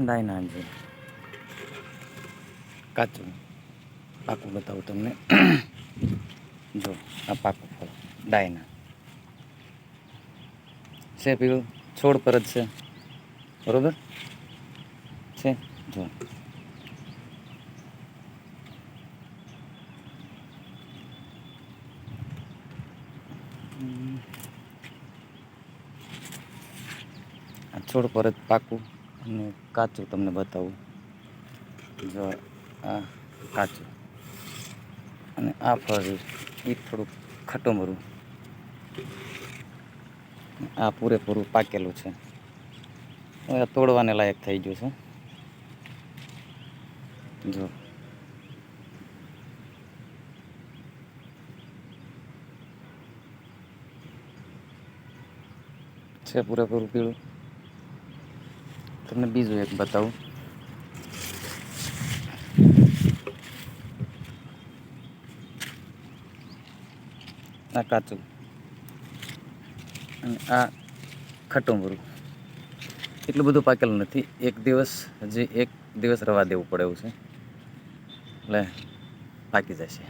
Diana છે કાચું પાકું બતાવું તમને. જો, આ પાકું ફળ, ડાયના. છે પીળું? છોડ પર જ છે. બરોબર? છે? જો. છોડ પર જ પાકું અને કાચું તમને બતાવું. જો, આ કાચું. અને આ ફળ એ થોડુંક ખટુમરું. આ પૂરેપૂરું પાકેલું છે. હવે તોડવાને લાયક થઈ ગયું છે. જો. છે પૂરેપૂરું પીળું. તમને બીજું એક બતાવું. આ કાચું. અને આ ખટુંબરું. એટલું બધું પાકેલું નથી. એક દિવસ હજી એક દિવસ રવા દેવું પડે એવું છે. એટલે પાકી જશે.